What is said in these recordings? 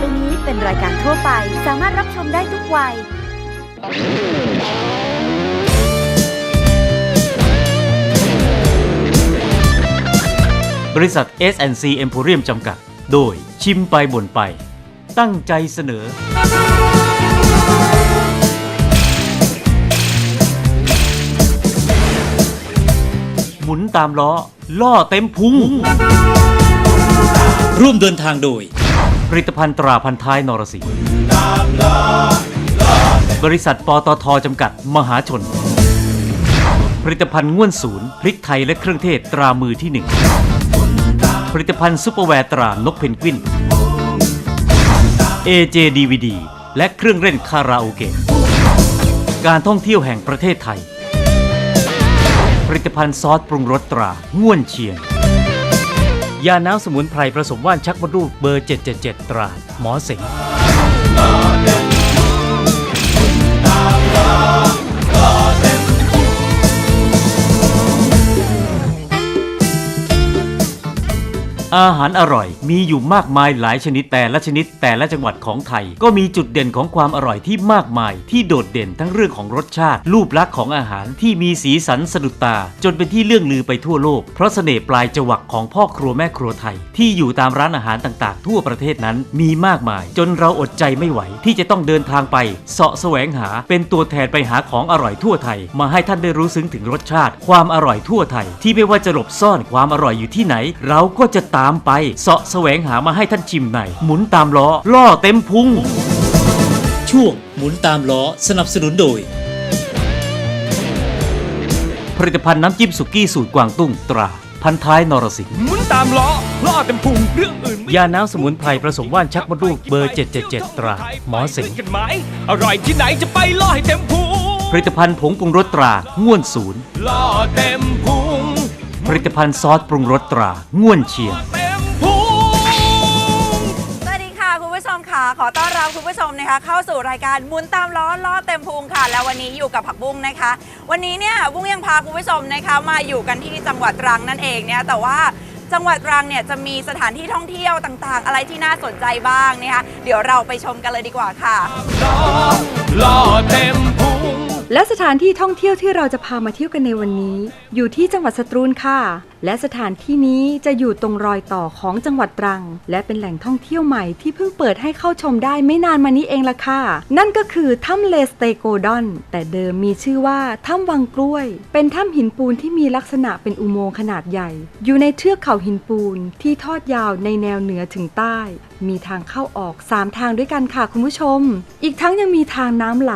ไปนี้เป็นรายการทั่วไปสามารถรับชมได้ทุกวัย บริษัท S&C Emporium จำกัด โดยชิมไปบ่นไป ตั้งใจเสนอ หมุนตามล้อ ล่อเต็มพุง ร่วมเดินทางโดย ผลิตภัณฑ์ตราพันท้ายนรสิงห์บริษัทปตทจำกัดมหาชน ผลิตภัณฑ์ง่วนศูนย์พริกไทยและเครื่องเทศตรามือที่หนึ่งผลิตภัณฑ์ซุปเปอร์แวร์ตรานกเพนกวิน AJ DVD และเครื่องเล่นคาราโอเกะการท่องเที่ยวแห่งประเทศไทย ผลิตภัณฑ์ซอสปรุงรสตราง่วนเชียง ยาน้ำสมุนไพรผสมว่านชักมดลูกเบอร์ 777 ตราหมอเสง อาหารอร่อย มีอยู่มากมายหลายชนิดแต่ละชนิดแต่ละจังหวัดของไทย ก็มีจุดเด่นของความอร่อยที่มากมาย ที่โดดเด่นทั้งเรื่องของรสชาติ รูปลักษณ์ของอาหารที่มีสีสันสะดุดตา จนเป็นที่เลื่องลือไปทั่วโลก เพราะเสน่ห์ปลายจวักของพ่อครัวแม่ครัวไทย ที่อยู่ตามร้านอาหารต่างๆ ทั่วประเทศนั้นมีมากมาย จนเราอดใจไม่ไหว ที่จะต้องเดินทางไปเสาะแสวงหาเป็นตัวแทนไปหาของอร่อยทั่วไทย มาให้ท่านได้รู้ซึ้งถึงรสชาติ ความอร่อยทั่วไทย ที่ไม่ว่าจะหลบซ่อนความอร่อยอยู่ที่ไหน เราก็จะตามไปเสาะแสวงหามาให้ท่านชิมใน หมุนตามล้อ ล่อเต็มพุง ช่วงหมุนตามล้อสนับสนุนโดย ผลิตภัณฑ์น้ำจิ้มสุกี้สูตรกวางตุ้งตรา พันท้ายนรสิงห์หมุนตามล้อล่อเต็มพุงเรื่องอื่นไม่ยาน้ำสมุนไพรผสมว่านชักมดลูกเบอร์ 777 ตรา หมอเสงกันไหมอร่อยที่ไหนจะไปล่อให้เต็มพุงผลิตภัณฑ์ผงปรุงรสตราง่วนศูนย์ล่อเต็มพุงผ ลิตภัณฑ์ซอสปรุงรสตราง่วนเชียง สวัสดีค่ะคุณผู้ชมค่ะ ขอต้อนรับคุณผู้ชมนะคะ เข้าสู่รายการหมุนตามล้อล้อเต็มพุงค่ะ แล้ววันนี้อยู่กับผักบุ้งนะคะ วันนี้เนี่ยบุ้งยังพาคุณผู้ชมนะคะมาอยู่กันที่จังหวัดตรังนั่นเองเนี่ยแต่ว่าจังหวัดตรังเนี่ยจะมีสถานที่ท่องเที่ยวต่างๆ อะไรที่น่าสนใจบ้างนะคะเดี๋ยวเราไปชมกันเลยดีกว่าค่ะ ล้อล่อเต็มพุง และสถานที่ท่องเที่ยวที่เราจะพามาเที่ยวกันในวันนี้ อยู่ที่จังหวัดสตรูลค่ะ และสถานที่นี้จะอยู่ตรงรอยต่อของจังหวัดตรัง และเป็นแหล่งท่องเที่ยวใหม่ที่เพิ่งเปิดให้เข้าชมได้ไม่นานมานี้เองละค่ะ นั่นก็คือถ้ำเลสเตโกดอน แต่เดิมมีชื่อว่าถ้ำวังกล้วย เป็นถ้ำหินปูนที่มีลักษณะเป็นอุโมงค์ขนาดใหญ่ อยู่ในเทือกเขาหินปูนที่ทอดยาวในแนวเหนือถึงใต้ มีทางเข้าออก 3 ทางด้วยกันค่ะคุณผู้ชม อีกทั้งยังมีทางน้ำไหล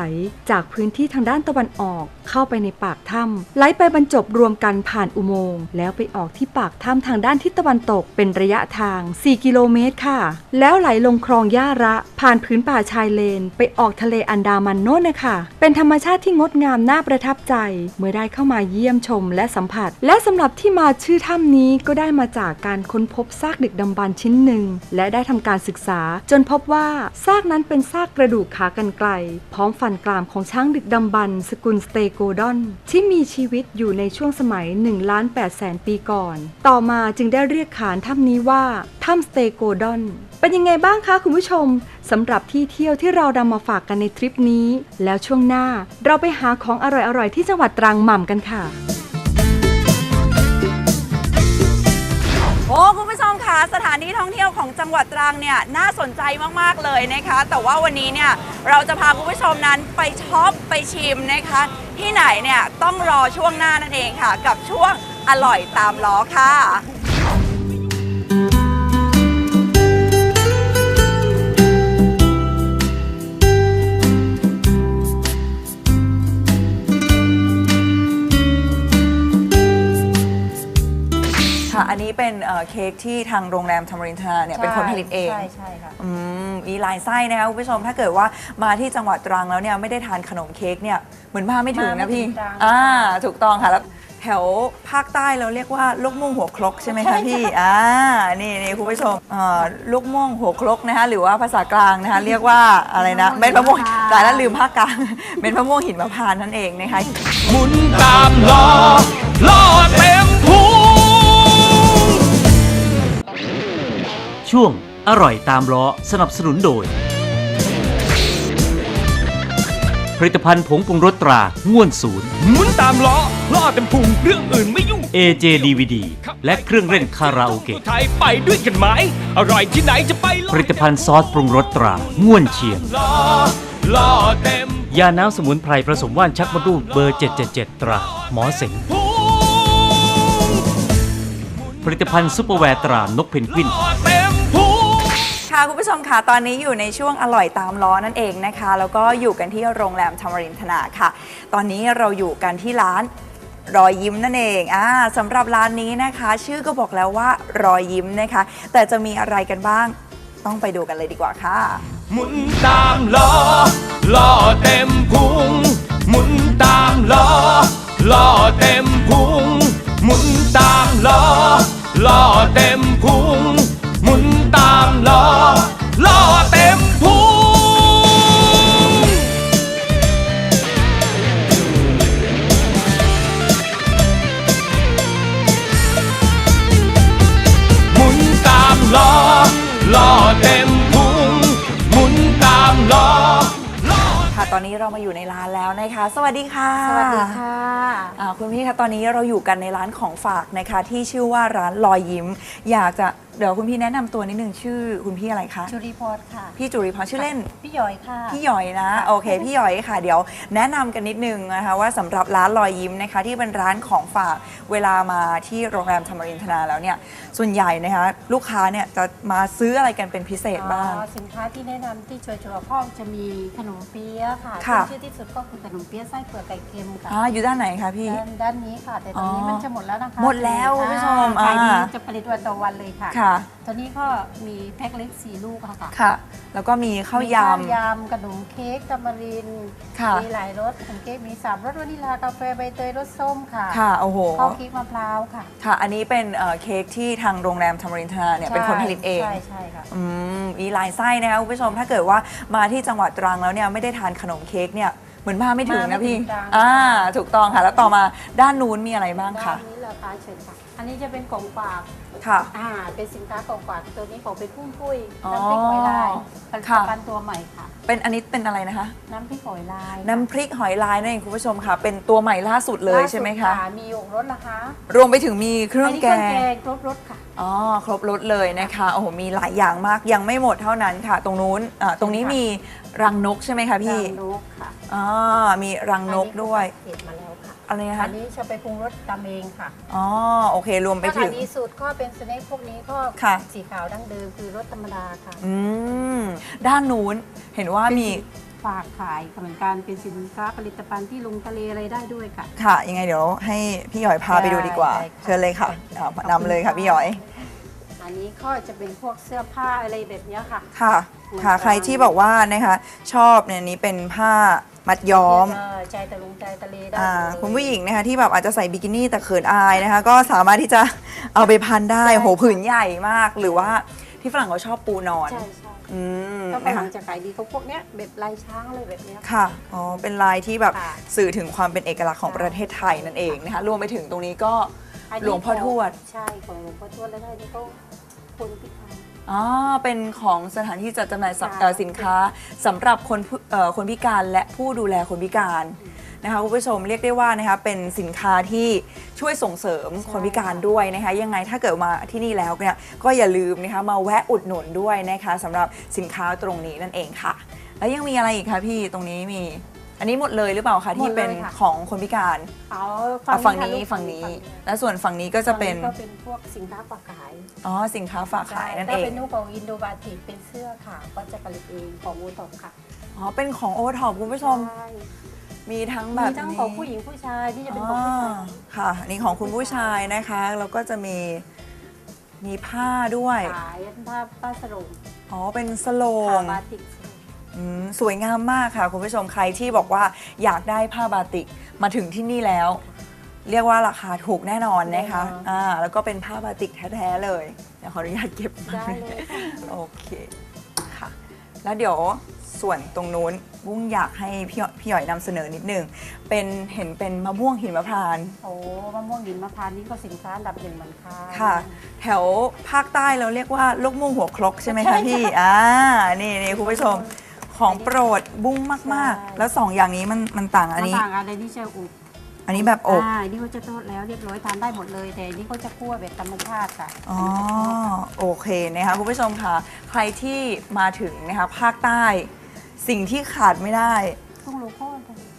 จากพื้นที่ทางด้านตะวันออกเข้าไปในปากถ้ำไหลไปบรรจบรวมกันผ่านอุโมงค์แล้วไปออกที่ปากถ้ำทางด้านทิศตะวันตกเป็นระยะทาง 4 กิโลเมตรค่ะ แล้วไหลลงคลองย่าระ ผ่านพื้นป่าชายเลน ไปออกทะเลอันดามันโน่นนะคะเป็นธรรมชาติที่งดงามน่าประทับใจ เมื่อได้เข้ามาเยี่ยมชมและสัมผัส และสำหรับที่มาชื่อถ้ำนี้ก็ได้มาจากการค้นพบซากดึกดำบรรพ์ชิ้นหนึ่ง และได้ทำการศึกษา จนพบว่าซากนั้นเป็นซากกระดูกขากรรไกรพร้อมฟันกรามของช้างดึกดำบรรพ์สกุลสเตโกดอน ที่มีชีวิตอยู่ในช่วงสมัย1ล้าน8แสนปีก่อน ต่อมาจึงได้เรียกขานถ้ำนี้ว่าถ้ำสเตโกดอน เป็นยังไงบ้างคะคุณผู้ชมสำหรับที่เที่ยวที่เรานำมาฝากกันในทริปนี้ แล้วช่วงหน้าเราไปหาของอร่อยๆที่จังหวัดตรังหม่ำกันค่ะ สถานที่ท่องเที่ยวของจังหวัดตรังเนี่ยน่าสนใจมากๆเลยนะคะ แต่ว่าวันนี้เนี่ยเราจะพาคุณผู้ชมนั้นไปช็อปไปชิมนะคะ ที่ไหนเนี่ยต้องรอช่วงหน้านั่นเองค่ะ กับช่วงอร่อยตามล้อค่ะ นนี้เป็นเอ่อเค้กที่ทางโรงแรมธรรมรินทราเนี่ยเป็นคนผลิตเองใช่ใช่ค่ะ อืมมีหลายไส้นะคะคุณผู้ชมถ้าเกิดว่ามาที่จังหวัดตรังแล้วเนี่ยไม่ได้ทานขนมเค้กเนี่ยเหมือนมาไม่ถึงมาไม่นะพี่ถึงตรัง อ่าถูกต้องค่ะแล้วแถวภาคใต้เราเรียกว่าลูกม่วงหัวครกใช่ไหมคะพี่อ่านี่นี่คุณผู้ชมอ่าลูกม่วงหัวครกนะคะหรือว่าภาษากลางนะคะเรียกว่าอะไรนะเม็ดมะม่วงแต่แล้วลืมภาคกลางเม็ดมะม่วงหินมะพร้าวนั่นเองนะคะ หมุนตามล้อล่อเต็ม ช่วงอร่อยตามล้อสนับสนุนโดย ผลิตภัณฑ์ผงปรุงรสตราง่วนศูนย์ หมุนตามล้อล่อเต็มพุงเรื่องอื่นไม่ยุ่ง AJ DVD และเครื่องเล่นคาราโอเกะ ไทยไปด้วยกันไหมอร่อยที่ไหนจะไปลองผลิตภัณฑ์ซอสปรุงรสตราง่วนเชียง ล้อล้อเต็มยาน้ำสมุนไพรผสมว่านชักมดลูกเบอร์ 777 ตรา หมอเสงพุงผลิตภัณฑ์ซุปเปอร์แวร์ตรานกเพนกวินล้อเต็มพุง คุณผู้ชมค่ะตอนนี้อยู่ในช่วงอร่อยตามล้อนั่นเองนะคะ แล้วก็อยู่กันที่โรงแรมธรรมรินทนาค่ะ ตอนนี้เราอยู่กันที่ร้านรอยยิ้มนั่นเองอ่าสำหรับร้านนี้นะคะ ชื่อก็บอกแล้วว่ารอยยิ้มนะคะ แต่จะมีอะไรกันบ้างต้องไปดูกันเลยดีกว่าค่ะ หมุนตามล้อล้อเต็มพุงหมุนตามล้อล้อเต็มพุงหมุนตามล้อล้อเต็มพุงหมุนตามล้อ เต็มพุงหมุนตามล้อล้อเต็มพุงหมุนตามล้อล้อ ค่ะ ตอนนี้เรามาอยู่ในร้านแล้วนะคะ สวัสดีค่ะ สวัสดีค่ะอ่า คุณพี่คะตอนนี้เราอยู่กันในร้านของฝากนะคะ ที่ชื่อว่าร้านรอยยิ้ม อยากจะเดี๋ยวคุณพี่แนะนำตัวนิดนึงชื่อคุณพี่อะไรคะจุรีพรค่ะ พี่จุริพรชื่อเล่น พี่หยอยค่ะ พี่หยอยนะโอเค พี่หยอยค่ะ เดี๋ยวแนะนำกันนิดนึงนะคะว่าสำหรับร้านรอยยิ้มนะคะ ที่เป็นร้านของฝากเวลามาที่โรงแรมธรรมรินทนาแล้วเนี่ย ส่วนใหญ่นะคะ ลูกค้าเนี่ยจะมาซื้ออะไรกันเป็นพิเศษบ้าง อ๋อสินค้าที่แนะนำที่ชัวร์ๆพ่อจะมีขนมเปี๊ยะค่ะค่ะ ที่ชื่อที่สุดก็คือขนมเปี๊ยะไส้เปลือกไก่เค็มค่ะ อ่าอยู่ด้านไหนคะพี่ด้านด้านนี้ค่ะ แต่ตอนนี้อ๋อมันจะหมดแล้วนะคะหมดแล้วคุณผู้ชมอ่าขายดีอ่า จะผลิตวันต่อวันเลยค่ะ ค่ะ ตอนนี้ก็มีแพ็คเล็กสี่ลูกค่ะค่ะค่ะ แล้วก็มีข้าวยมีข้าวยำขนมเค้กตามารินค่ะ มีหลายรสขนมเค้กมีสามรสวานิลากาแฟใบเตยรสส้มค่ะค่ะ โอ้โห ข้าวเค้กมะพร้าวค่ะค่ะ อันนี้เป็นเอ่อเค้กที่ทางโรงแรมธรรมรินทนาเนี่ยเป็นคนผลิตเอง ใช่ใช่ค่ะ อืมมีหลายไส้นะคะคุณผู้ชมถ้าเกิดว่ามาที่จังหวัดตรังแล้วเนี่ยไม่ได้ทานขนมเค้กเนี่ย เหมือนมาไม่ถึงมาไม่นะพี่ถึงตรังอ่า ถูกต้องค่ะ แล้วต่อมาด้านนู้นมีอะไรบ้างด้าคะนนี้ราคาเชิญค่ะอันนี้จะเป็นของฝากค่ะ อ่าเป็นสินค้าของฝากตัวนี้ของเป็นพุ่มปุ้ยอ๋อน้ำพริกหอยลายผลิตค่ะภัณฑ์ตัวใหม่ค่ะ เป็นอันนี้เป็นอะไรนะคะ น้ำพริกหอยลาย น้ำพริกหอยลายนั่นเองคุณผู้ชมค่ะ เป็นตัวใหม่ล่าสุดเลยใช่ไหมคะล่าสุดมีหยกรสนะคะ รวมไปถึงมีเครื่องนนี้แกเครื่องงแกงครบรสค่ะอ๋อครบรถเลยนะคะโอ้โหมีหลายอย่างมากยังไม่หมดเท่านั้นค่ะ ตรงนู้นอ่าตรงนี้ค่ะมีรังนกใช่ไหมคะพี่รังนกค่ะอ๋อมีรังนกด้วยอันนี้ก็เก็บมาแล้วค่ะ อะไรนะอัคะนนี้จะไปปรุงรสตำเองค่ะอ๋อโอเครวมไปถ้าถึขางยดีสุดก็เป็นสเน็คพวกนี้ก็ค่ะ สีขาวดั้งเดิมคือรสธรรมดาค่ะ อืมด้านนู้นเห็นว่ามีฝากขายเหมือนกันเป็นสินค้าผลิตภัณฑ์ที่ลงทะเลอะไรได้ด้วยค่ะ ค่ะยังไงเดี๋ยวให้พี่หยอยพาไปดูดีกว่า ได้ค่ะ เชิญเลยค่ะอ่านำเลยค่ะพี่หยอยอันนี้ก็จะเป็นพวกเสื้อผ้าอะไรแบบเนี้ยค่ะ ค่ะ ค่ะใครที่บอกว่านะคะ ชอบเนี่ยนี้เป็นผ้า มัดย้อมเใจตะลุงใจทะเลได้อ่าเลย คุณผู้หญิงนะคะที่แบบอาจจะใส่บิกินี่แต่เขินอายนะคะ ก็สามารถที่จะเอาไปพันได้ใช่โหผืนใหญ่มาก หรือว่าที่ฝรั่งเขาชอบปูนอน ใช่ใช่อืมก็นะกำลัคะงจะขายดีเขาพวกเนี้ยแบบลายช้างอะไรแบบเนี้ย ค่ะอ๋อเป็นลายที่แบบค่ะสื่อถึงความเป็นเอกลักษณ์ของประเทศไทยนั่นเองนะคะรวมไปถึงตรงนี้ก็ นนี้หลวงพ่อทวด ใช่ของหลวงพ่อทวดแล้วก็อันนี่ก็ คนพิการ อ๋อเป็นของสถานที่จัดจำหน่ายสับค่ะ เอ่อสินค้าสำหรับคนผู้เอ่อคนพิการและผู้ดูแลคนพิการนะคะคุณผู้ชมเรียกได้ว่านะคะเป็นสินค้าที่ช่วยส่งเสริมคนพิการด้วยนะคะยังไงถ้าเกิดมาที่นี่แล้วเนี่ยก็อย่าลืมนะคะมาแวะอุดหนุนด้วยนะคะสำหรับสินค้าตรงนี้นั่นเองค่ะ แล้วยังมีอะไรอีกคะพี่ตรงนี้มี อันนี้หมดเลยหรือเปล่าคะที่เป็นของคนพิการเอาอะฝั่งค่ะนี้ลูกฝั่งนี้ฝั่และส่วนฝั่งนี้ก็จะเป็น ฝั่งก็เป็นพวกสินค้าฝากขายอ๋อสินค้าฝากขายนั่นถ้าเอเป็งนนูกของอินโดบาติกเป็นเสื้อค่ะ ก็จะผลิตเองของอูทอมค่ะอ๋อ เป็นของโอท็อปคุณผู้ชม ใช่มีทั้งแบมีบทั้งนี้ของผู้หญิงผู้ชายที่จะเป็นของผู้ชายอ๋อค่ะ อันนี่ของคุณผู้ชายนะคะ แล้วก็จะมี มีผ้าด้วย ขายผ้าผ้าสรงอ๋อ เป็นสโลผ้างบาติกอืม สวยงามมากค่ะคุณผู้ชมใครที่บอกว่าอยากได้ผ้าบาติกมาถึงที่นี่แล้ว เรียกว่าราคาถูกแน่นอนนะคะอ่าแล้วก็เป็นผ้าบาติกแท้ๆเลยเดี๋ยวขออนุญาตเก็บมาได้เลยค่ะ โอเคค่ะ แล้วเดี๋ยวส่วนตรงนู้นบุ้งอยากให้พี่หยพี่หยอยนำเสนอนิดนึงเป็นเห็นเป็นมะม่วงหินมะพร้านต์โอ้มะม่วงหินมะพร้าวนี่ก็สินค้าอันดับหนึ่งเหมือนกัน ค่ะ แถวภาคใต้เราเรียกว่าลูกม่วงหัวครกใช่ไหมคะพี่อ่านี่นี่คุณผู้ชม ของโปรดบุ้งมากๆ แล้วสองอย่างนี้มันมันต่างอันนี้ ต่างกันในนี่จะอุบอันนี้แบบอบอ่าอันนี่เขาจะทอดแล้วเรียบร้อยทานได้หมดเลยแต่อันนี่เขาจะคั่วแบบธรรมชาติค่ะอ๋อโอเคนะคะคุณผู้ชมค่ะ ใครที่มาถึงนะคะภาคใต้ สิ่งที่ขาดไม่ได้ ต้องโลโก้ค่ะ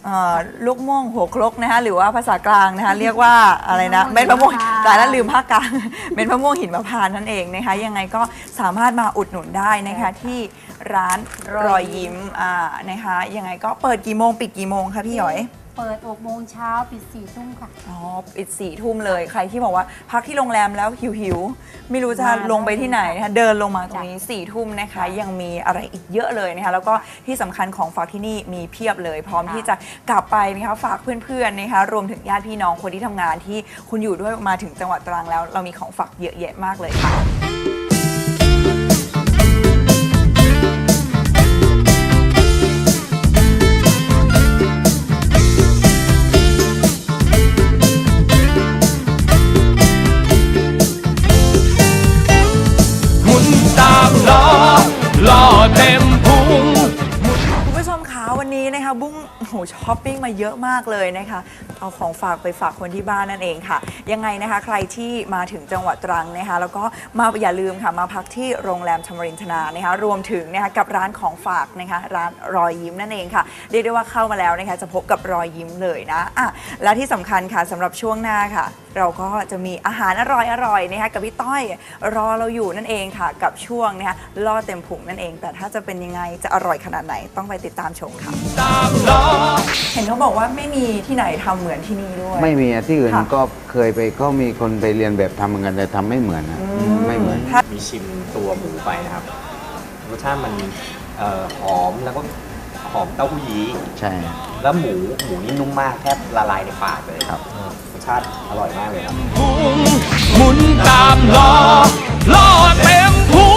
เอ่อลูกม่วงหัวครกนะคะหรือว่าภาษากลางนะคะเรียกว่าอะไรนะมะม่วงเม็ดมะม่วงหิมพานต์แต่ละลืมภาคกลาง เม็ดมะม่วงหินมะพร้านต์นั่นเองนะคะยังไงก็สามารถมาอุดหนุนได้นะคะที่ร้านรอยยิ้มอ่านะคะยังไงก็เปิดกี่โมงปิดกี่โมงคะพี่หยอย เปิด6โมงเช้าปิด4ทุ่มค่ะ อ๋อปิดสี่ทุ่มเลยใครที่บอกว่าพักที่โรงแรมแล้วหิวหิวๆไม่รู้จะมาลงไปที่ไหนนะคะเดินลงมาตรงจ้ะนี้สี่ทุ่มนะคะ ยังมีอะไรอีกเยอะเลยนะคะ แล้วก็ที่สำคัญของฝากที่นี่มีเพียบเลย พร้อมที่จะกลับไปนะคะฝากเพื่อนๆนะคะรวมถึงญาติพี่น้องคนที่ทำงานที่คุณอยู่ด้วยมาถึงจังหวัดตรังแล้ว เรามีของฝากเยอะแยะมากเลยค่ะ ช้อปปิ้งมาเยอะมากเลยนะคะเอาของฝากไปฝากคนที่บ้านนั่นเองค่ะ ยังไงนะคะ ใครที่มาถึงจังหวัดตรังนะคะ แล้วก็มาอย่าลืมค่ะมาพักที่โรงแรมธรรมรินทนานะคะ รวมถึงนะคะกับร้านของฝากนะคะ ร้านรอยยิ้มนั่นเองค่ะเรียกได้ว่าเข้ามาแล้วนะคะจะพบกับรอยยิ้มเลยนะอะและที่สำคัญค่ะสำหรับช่วงหน้าค่ะ เราก็จะมีอาหารอร่อยๆนะคะกับพี่ต้อยรอเราอยู่นั่นเองค่ะ กับช่วงนะคะล่อเต็มพุงนั่นเอง แต่ถ้าจะเป็นยังไงจะอร่อยขนาดไหนต้องไปติดตามชมค่ะตามล้อเห็นเขาบอกว่าไม่มีที่ไหนทำเหมือนที่นี่ด้วย ไม่มีอะที่อื่นค่ะ ก็เคยไปก็มีคนไปเรียนแบบทำเหมือนกันแต่ทำไม่เหมือนนะไม่เหมือน ถ้า มีชิมตัวหมูไปนะครับรสชาติมันเอ่อหอมแล้วก็หอมเต้าหู้ยี้ใช่ แล้วหมูหมูนี่นุ่มมากแทบละลายในปากเลยครับเออรสชาติอร่อยมากเลยครับพุงหมุนตามล้อล้อเต็มพุง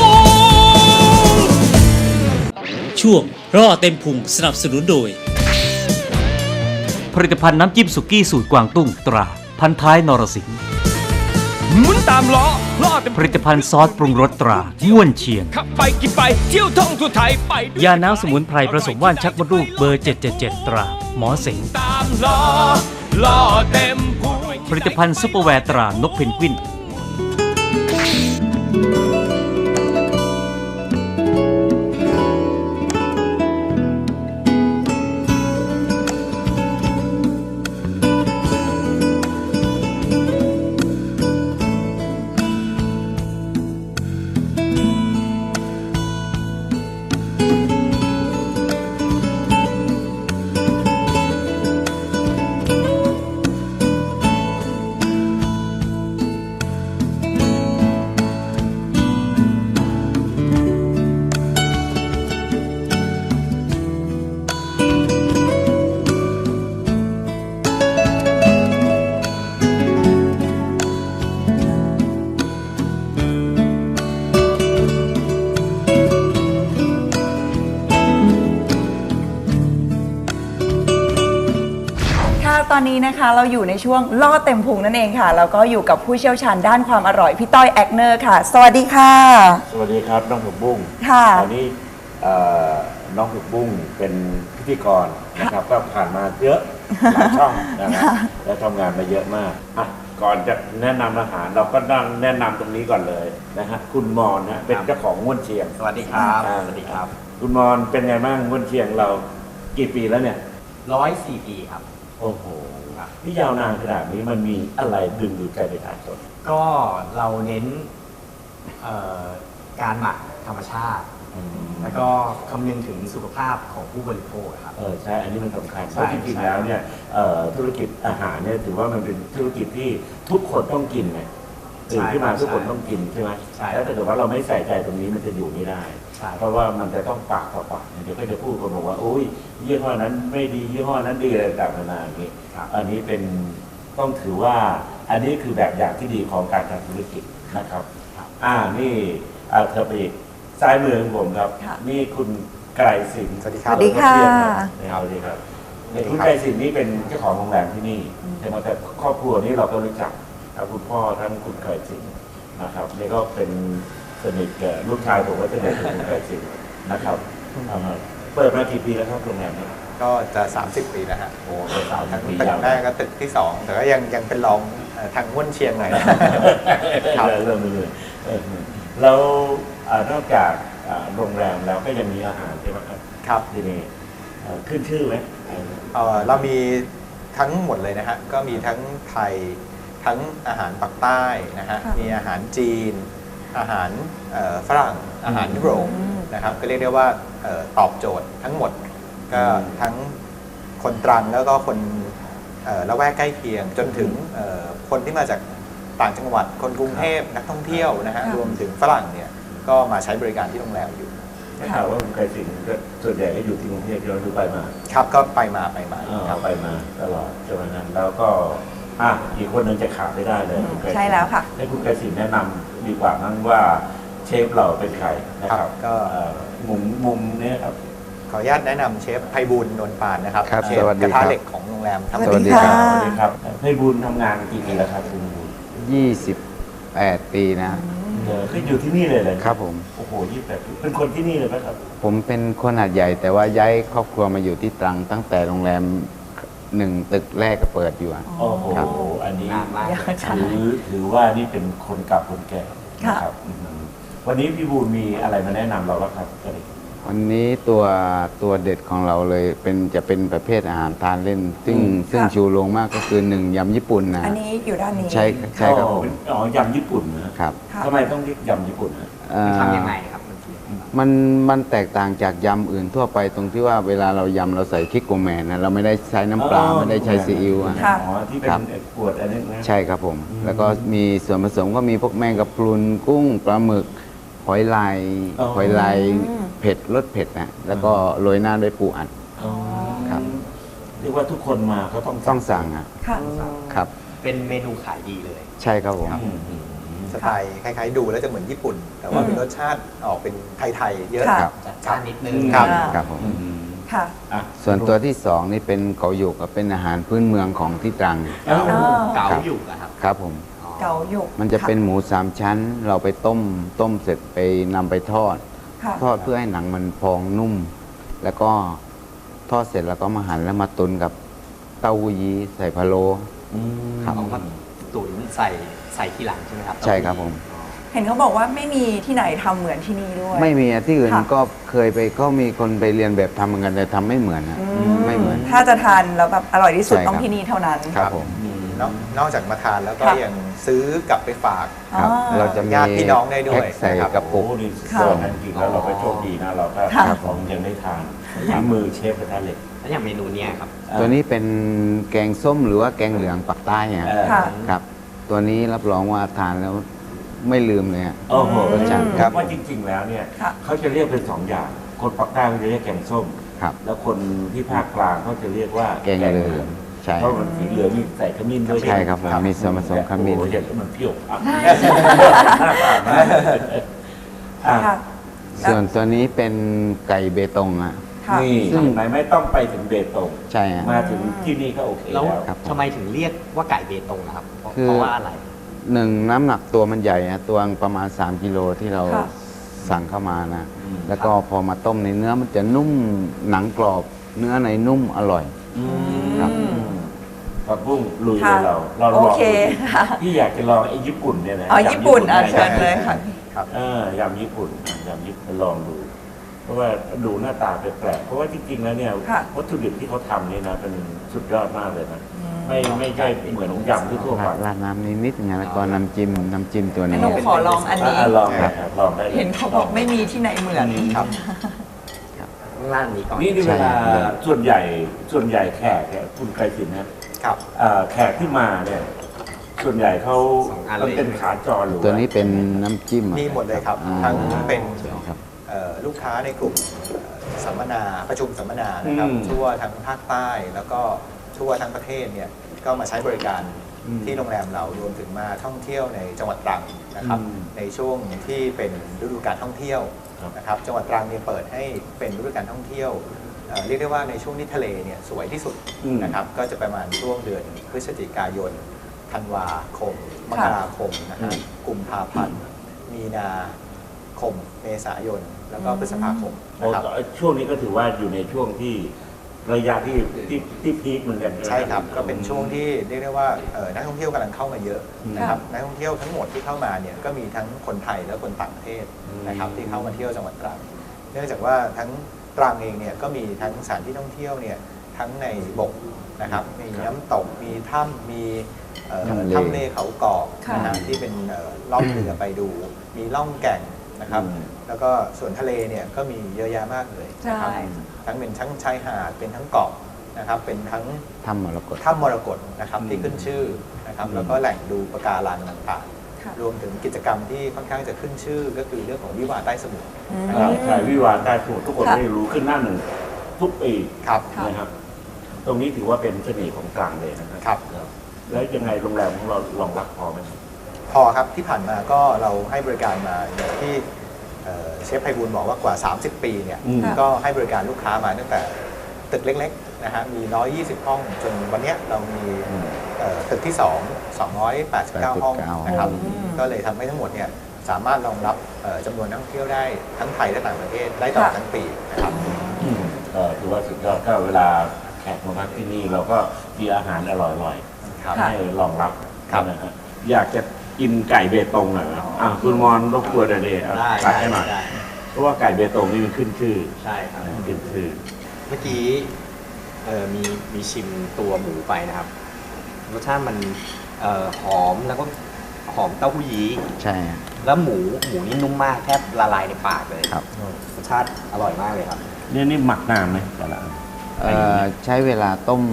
ช่วงร่อเต็มพุงสนับสนุนโดย ผลิตภัณฑ์น้ำจิ้มสุกี้สูตรกวางตุ้งตรา พันท้ายนรสิงห์หมุนตามล้อล้อเต็มผลิตภัณฑ์ซอสปรุงรสตราง่วนเชียง ขับไปกินไปเที่ยวท่องทั่วไทยไปด้วยยาน้ำสมุนไพรผสมว่านชักมดลูกเบอร์ 777 ตรา หมอเสงตามล้อล้อเต็มพุงผลิตภัณฑ์ซุปเปอร์แวร์ตรานกเพนกวิน นนี้นะคะ เราอยู่ในช่วงล่อเต็มพุงนั่นเองค่ะ แล้วก็อยู่กับผู้เชี่ยวชาญด้านความอร่อยพี่ต้อยแอกเนอร์ค่ะ สวัสดีค่ะ สวัสดีครับน้องผักบุ้งค่ะตอนนี้เอ่อน้องผักบุ้งเป็นพิธีกรนะครับ ก็ผ่านมาเยอะหลายช่องนะฮะและทำงานมาเยอะมากอะก่อนจะแนะนำอาหารเราก็นั่งแนะนำตรงนี้ก่อนเลยนะฮะคุณมอนนะเป็นเจ้าของง่วนเชียง สวัสดีครับ อ่า สวัสดีครับ คุณมอนเป็นไงบ้างง่วนเชียงเรากี่ปีแล้วเนี่ย ร้อยสี่ปีครับ โอ้โห ที่ยาวนานขนาดนี้มันมีอะไรดึงดูดใจประชาชนก็เราเน้นเอ่อการหมักธรรมชาติ แล้วก็คำนึงถึงสุขภาพของผู้บริโภคครับ เออใช่ อันนี้มันสำคัญเพใช่ราะจริงใช่ๆแล้วเนี่ยเอ่อธุรกิจอาหารเนี่ยถือว่ามันเป็นธุรกิจที่ทุกคนต้องกินไงตื่นขึ้นมาทุกคนต้องกินใช่ไหมใช่ แล้วถ้าเกิดว่าเราไม่ใส่ใจตรงนี้มันจะอยู่ไม่ได้ใช่ เพราะว่ามันจะต้องปากต่อปากเดี๋ยวก็จะพูดคนบอกว่าโอ้ยยี่ห้อนั้นไม่ดียี่ห้อนั้นดีอะไรต่างๆนานาอย่างนี้ครับอันนี้เป็นต้องถือว่าอันนี้คือแบบอย่างที่ดีของการทำธุรกิจนะครับ อ่านี่อ่าเธอไปอีกซ้ายมือของผมครับค่ะนี่คุณไกรสินสวัสดีคสรับวัสดีค่ะเอาดีครับคุณไกรสินนี่เป็นเจ้าของโรงแรมที่นี่ใช่ไหมแต่ครอบครัวนี้เราก็รู้จักทั้งคุณพ่อทั้งคุณไกรสินนะครับนี่ก็เป็น สนิทกับลูกชายผมก็สนิทกับคุณไกรสินนะครับอ่าเปิดมากี่ปีแล้วครับโรงแรมนี้ ก็จะ 30 ปีแล้วฮะโอ้เป็นสาวทั้งปีตึกยาวแรกก็ตึกที่ 2 แต่ก็ยังยังเป็นรองเอ่อทางม้วนเชียงหน่อยครับ เริ่มเลยเออแล้วอ่านอกจากอ่าโรงแรมแล้วก็ยังมีอาหารใช่ไหมครับครับที่นี่เอ่อขึ้นชื่อไหม เอ่อเรามีทั้งหมดเลยนะฮะ ก็มีทั้งไทยทั้งอาหารปักใต้นะฮะ ค่ะ มีอาหารจีน อาหารเอ่อฝรั่งอาหารยุโรปนะครับก็เรียกได้ว่าเอ่อตอบโจทย์ทั้งหมดก็ทั้งคนตรังแล้วก็คนเอ่อละแวกใกล้เคียงจนถึงเอ่อคนที่มาจากต่างจังหวัดคนกรุงเทพนักท่องเที่ยวนะฮะค่ะรวมถึงฝรั่งเนี่ยก็มาใช้บริการที่โรงแรมอยู่ได้ข่าวว่าคุณไกรสินก็ส่วนใหญ่ก็อยู่ที่กรุงเทพย้อนดูไปมา ครับก็ไปมาไปมาอ่าครับไปมาตลอดจนวันนั้นแล้วก็อะอีกคนหนึงจะขาดไม่ได้เลยคุณไกรสินใช่แล้วค่ะให้คุณไกรสินแนะนำ ดีกว่ามั้งว่าเชฟเราเป็นใครนะคครัรับบก็เอ่อมุมมุมเนี้ครับขออนุญาตแนะนำเชฟไพบูลย์นนท์ปานนะครับครับเชฟสวัสดีกระครัทะบเหล็กของโรงแรมทั้งหมสดวัสดีค่ะสวัสดีครับให้บุญทำงานกี่ปีแล้วครับคุณบุญ28ปีนะเออคืออยู่ที่นี่เลยเลยครับผมโอ้โหยี่สิบแปดปีเป็นคนที่นี่เลยไหมครับ ผมเป็นคนหาดใหญ่แต่ว่าย้ายครอบครัวมาอยู่ที่ตรังตั้งแต่โรงแรม หนึ่งตึกแรกก็เปิดอยู่อะ โอ้โห ครับ อันนี้นานมากถือถือว่านี่เป็นคนเกับคนแก่ค่ะนะครับอืมวันนี้พี่บูลมีอะไรมาแนะนำเราบ้างครับสวัสดีวันนี้ตัวตัวเด็ดของเราเลยเป็นจะเป็นประเภทอาหารทานเล่น ซึ่งซึ่งชูโรงมากก็คือหนึ่งยำญี่ปุ่นนะ อันนี้อยู่ด้านนี้ ใช่ใช่ครับผม อ๋อยำญี่ปุ่นนะครับ ค่ะ ทำไมต้องเรียกยำญี่ปุ่นนะเอ่อทำยังไงครับ มันมันแตกต่างจากยำอื่นทั่วไปตรงที่ว่าเวลาเรายำเราใส่คิกโกแมนนะเราไม่ได้ใช้น้ำปลาไม่ได้ใช้ซีอิ๊วอะ ค่ะ อ๋อที่เป็นครับไอ้ขวดอันนี้นะ ใช่ครับผม อืม แล้วก็มีส่วนผสมก็มีพวกแมงกะพรุนกุ้งปลาหมึกหอยลายอ๋อ หอยลายอืม เผ็ดรสเผ็ดนะแล้วก็โรยหน้าด้วยปูอัด อ๋อครับ เรียกว่าทุกคนมาก็ต้องต้องสั่งอะค่ะ ครับ เป็นเมนูขายดีเลย ใช่ครับผม อืมอืม สไตล์คล้ายๆดูแล้วจะเหมือนญี่ปุ่น แต่ว่าอืมเป็นรสชาติออกเป็นไทยๆเยอะค่ะ ครับจัดจ้านนิดนึงครับอ่าครับผมอืมค่ะอะส่วนตัวที่สองนี่เป็นเกาหยกก็เป็นอาหารพื้นเมืองของที่ตรังเอ้าอ๋อเก๋าครับอยู่อะครับครับผม เกาหยกมันจะเป็นหมูสามชั้น เราไปต้มต้มเสร็จไปนำไปทอด ค่ะทอดเพื่อให้หนังมันพองนุ่ม แล้วก็ทอดเสร็จแล้วก็มาหั่นแล้วมาตุนกับเต้าหู้ยี้ใส่พะโล้อืมครับ เอามาตุ๋นใส่ ใส่ทีหลังใช่ไหมครับใช่ครับผม เห็นเขาบอกว่าไม่มีที่ไหนทำเหมือนที่นี่ด้วย ไม่มีอะที่อื่นค่ะ ก็เคยไปก็มีคนไปเรียนแบบทำเหมือนกันแต่ทำไม่เหมือนอะอืไม่เหมือน ถ้าจะทานแล้วแบบอร่อยที่สุดใช่ครับ ต้องที่นี่เท่านั้น ครับผมอืมนอกนอกจากมาทานแล้วก็ค่ะ ยังซื้อกลับไปฝาก ครับ อ๋อ เราจะมีญาติพี่น้องได้ด้วยแพ็คใส่นะครับ กระปุก โอ้นี่สุดค่ะยอดนะจริงๆแล้วเราก็โชคดีนะเราก็ค่ะ ของยังได้ทานฝีมือเชฟกระทะเหล็กแล้วอย่างเมนูเนี้ยครับ ตัวนี้เป็นแกงส้มหรือว่าแกงเหลืองปักใต้อะเออ ค่ะ ครับ ตัวนี้รับรองว่าทานแล้วไม่ลืมเลยอะโอ้โหรสชาติคครัรับบว่าจริง ๆ แล้วเนี่ยค่ะ เขาจะเรียกเป็นสองอย่าง คนปักใต้เขาจะเรียกแกงส้ม ครับ แล้วคนที่ภาคกลางเขาจะเรียกว่าแกงเหลืองใช่ เพราะมันสีเหลืองมีใส่ขมิ้นด้วยใช่ครับผมมีส่วนผสมขมิ้น โอ้โหอย่างนี้มันเปรี้ยวอะน่าทานมากอะค่ะ ส่วนตัวนี้เป็นไก่เบตงอะค่ะ นี่ซึ่งไหนไม่ต้องไปถึงเบตงใช่อะมาถึงที่นี่ก็โอเคแล้วแล้วครับผมทำไมถึงเรียกว่าไก่เบตงนะครับเพราะคือ เพราะว่าอะไร หนึ่งน้ำหนักตัวมันใหญ่อะตัวประมาณ 3กิโลที่เราค่ะ สั่งเข้ามานะ อืมแล้วก็พอมาต้มในเนื้อมันจะนุ่มหนังกรอบเนื้อในนุ่มอร่อยอืครับมผักบุ้งลุยเลค่ะยเรา เราลโอองเคดูค่ะ พี่อยากจะลองไอ้ญี่ปุ่นเนี่ยนะอ๋อญี่ปุ่นอะยำเชิญเลยค่ะครับเออยำญี่ปุ่นยำญี่ปุ่นลองดูเพ ราะว่าดูหน้าตาแปลกๆเพราะว่าจริงๆแล้วเนี่ยค่ะวัตถุดิบที่เขาทำนี่นะเป็นสุดยอดมากเลยนะไม่ไม่ใช่เหมือนยำทั่วๆไปราดราดน้ำนิดนิดๆนะแล้วก็น้ำจิ้มน้ำจิ้มตัวนี้ หนูขอลองอันนี้อะลองได้ครับลองได้ลย เห็นเขาบอกไม่มีที่ไหนเหมือน ครับ ข้างล่างนี้ก่อนนี่นี่ใช่เวลาครับส่วนใหญ่ส่วนใหญ่แขกเนี่ยคุณไกรสินนะครับ เอ่อแขกที่มาเนี่ยส่วนใหญ่เขาสองอันเลย มันเป็นขาจรหรือตัวนี้เป็นน้ำจิ้มอะมีหมดเลยครับ อ่าทั้งเป็น ครับเอ่อ ลูกค้าในกลุ่มเอ่อสัมมนาประชุมสัมมนานะครับทั่วทั้งภาคใต้แล้วก็ทั่วทั้งประเทศเนี่ยก็มาใช้บริการที่โรงแรมเรารวมถึงมาท่องเที่ยวในจังหวัดตรังนะครับในช่วงที่เป็นฤดูการท่องเที่ยวครับนะครับจังหวัดตรังเนี่ยเปิดให้เป็นฤดูการท่องเที่ยวเอ่อเรียกได้ว่าในช่วงที่ทะเลเนี่ยสวยที่สุดอืม นะครับก็จะประมาณช่วงเดือนพฤศจิกายนธันวาคม มกราคมนะฮะกุมภาพันธ์มีนาคมเมษายน แล้วก็พฤษภาคมโอ้นะครับแต่ช่วงนี้ก็ถือว่าอยู่ในช่วงที่ระยะที่ที่ที่พีคเหมือนกันใช่ครับก็เป็นช่วงที่เรียกได้ว่าเอ่อนักท่องเที่ยวกำลังเข้ามาเยอะนะครับนักท่องเที่ยวทั้งหมดที่เข้ามาเนี่ยก็มีทั้งคนไทยและคนต่างประเทศนะครับที่เข้ามาเที่ยวจังหวัดตรังเนื่องจากว่าทั้งตรังเองเนี่ยก็มีทั้งสถานที่ท่องเที่ยวเนี่ยทั้งในบกนะครับมีน้ำตกมีถ้ำมีเอ่อทำเลถ้ำเลเขากอกนะฮะที่เป็นเอ่อล่องเรือไปดู มีล่องแก่ง นะครับอืมแล้วก็ส่วนทะเลเนี่ยก็มีเยอะแยะมากเลยนะครับใช่ทั้งเป็นทั้งชายหาดเป็นทั้งเกาะนะครับ เป็นทั้งถ้ำมรกตถ้ำมรกตนะครับที่ขึ้นชื่อนะครับ แล้วก็แหล่งดูปะการังต่างค่ะๆรวมถึงกิจกรรมที่ค่อนข้างจะขึ้นชื่อ ก็คือเรื่องของวิวาห์ใต้สมุทรอ่าใช่วิวาห์ใต้สมุทรทุกคนค่ะได้รู้ขึ้นหน้าหนึ่งทุกปีครับค่ะนะครับ ตรงนี้ถือว่าเป็นเสน่ห์ของกลางเลยนะครับครับแล้วยังไงโรงแรมของเรารองรับพอไหมครับ พอครับที่ผ่านมาก็เราให้บริการมาอย่างที่เอ่อเชฟไพบูลย์บอกว่ากว่า 30 ปีเนี่ยอืมก็ให้บริการลูกค้ามาตั้งแต่ตึกเล็กๆนะฮะมี 120 ห้องจนวันเนี้ยเรามีเอ่อตึกที่ 2 289 ห้องนะครับอืมก็เลยทำให้ทั้งหมดเนี่ยสามารถรองรับเอ่อจำนวนนักท่องเที่ยวได้ทั้งไทยและต่างประเทศได้ตลอดค่ะทั้งปีนะครับก็ถือว่าสุดยอดถ้าเวลาแขกมาพักที่นี่เราก็มีอาหารอร่อยครับๆให้รองรับครับนะฮะอยากจะ กินไก่เบตงหน่อยนะอะคุณมอนรบกวนหน่อยดิเอาตัดให้หน่อยเพราะว่าไก่เบตงนี่มันขึ้นชื่อใช่ครับขึ้นชื่อ เมื่อกี้เอ่อมีมีชิมตัวหมูไปนะครับรสชาติมันเอ่อหอมแล้วก็หอมเต้าหู้ยี้ใช่ฮะแล้วหมูหมูนี่นุ่มมากแทบละลายในปากเลยครับ รสชาติอร่อยมากเลยครับเนี่ยนี่หมักนานไหมแต่ละอัน เอ่อใช้เวลาต้ม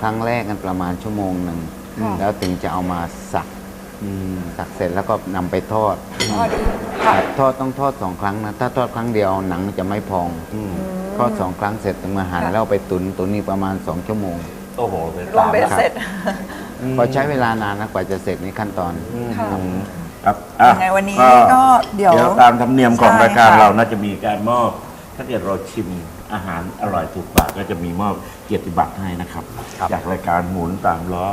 ครั้งแรกกันประมาณชั่วโมงหนึ่งแล้วถึงจะเอามาสัก สักเสร็จแล้วก็นำไปทอดพอดีค่ะทอดต้องทอดสองครั้งนะ ถ้าทอดครั้งเดียวหนังมันจะไม่พองทอดสองครั้งเสร็จถึงมาหั่นค่ะแล้วเอาไปตุนตุนนี่ประมาณสองชั่วโมงโอ้โหเป็นรวมเบ็ดครับเสร็จพอใช้เวลานานนะกว่าจะเสร็จในขั้นตอนค่ะครับอะยังไงวันนี้ก็เดี๋ยวตามธรรมเนียมของใช่รายการค่ะเราน่าจะมีการมอบถ้าเกิดเราชิมอาหารอร่อยถูกปากก็จะมีมอบเกียรติบัตรให้นะครับครับจากรายการหมุนตามล้อ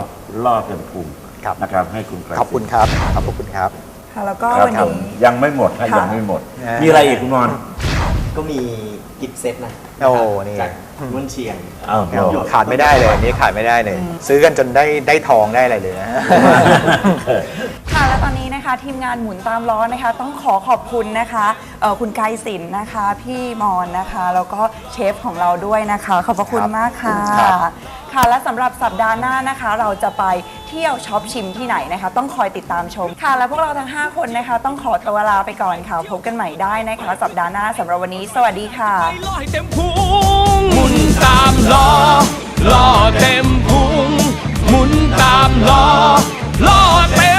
ล่อเต็มพุง ครับ นะครับ ให้คุณกระขอบคุณครับขอบพระคุณครับ ค่ะแล้วก็ครับวันครับนี้ ยังไม่หมดถ้าค่ะ ยังไม่หมดนะมีอะไรอีกคุณนอน ก็มีกิฟต์เซตนะโอ้นี่ จากมุนเชียงอ้าวขาดไม่ได้เลยอันนี้ขาดไม่ได้เลย ซื้อกันจนได้ได้ทองได้อะไรเลยนะ ค่ะและตอนนี้นะคะทีมงานหมุนตามล้อนะคะ ต้องขอขอบคุณนะคะ เออคุณไกรศินนะคะ พี่มอนนะคะ แล้วก็เชฟของเราด้วยนะคะ ขอบพระคุณมากค่ะค่ะ และสำหรับสัปดาห์หน้านะคะ เราจะไปเที่ยวช็อปชิมที่ไหนนะคะ ต้องคอยติดตามชมค่ะ และพวกเราทั้ง 5 คนนะคะ ต้องขอตัวลาไปก่อนค่ะ พบกันใหม่ได้นะคะ สัปดาห์หน้าสำหรับวันนี้ สวัสดีค่ะหมุนตามล้อล้อเต็มพุงหมุนตามล้อล้อเต็ม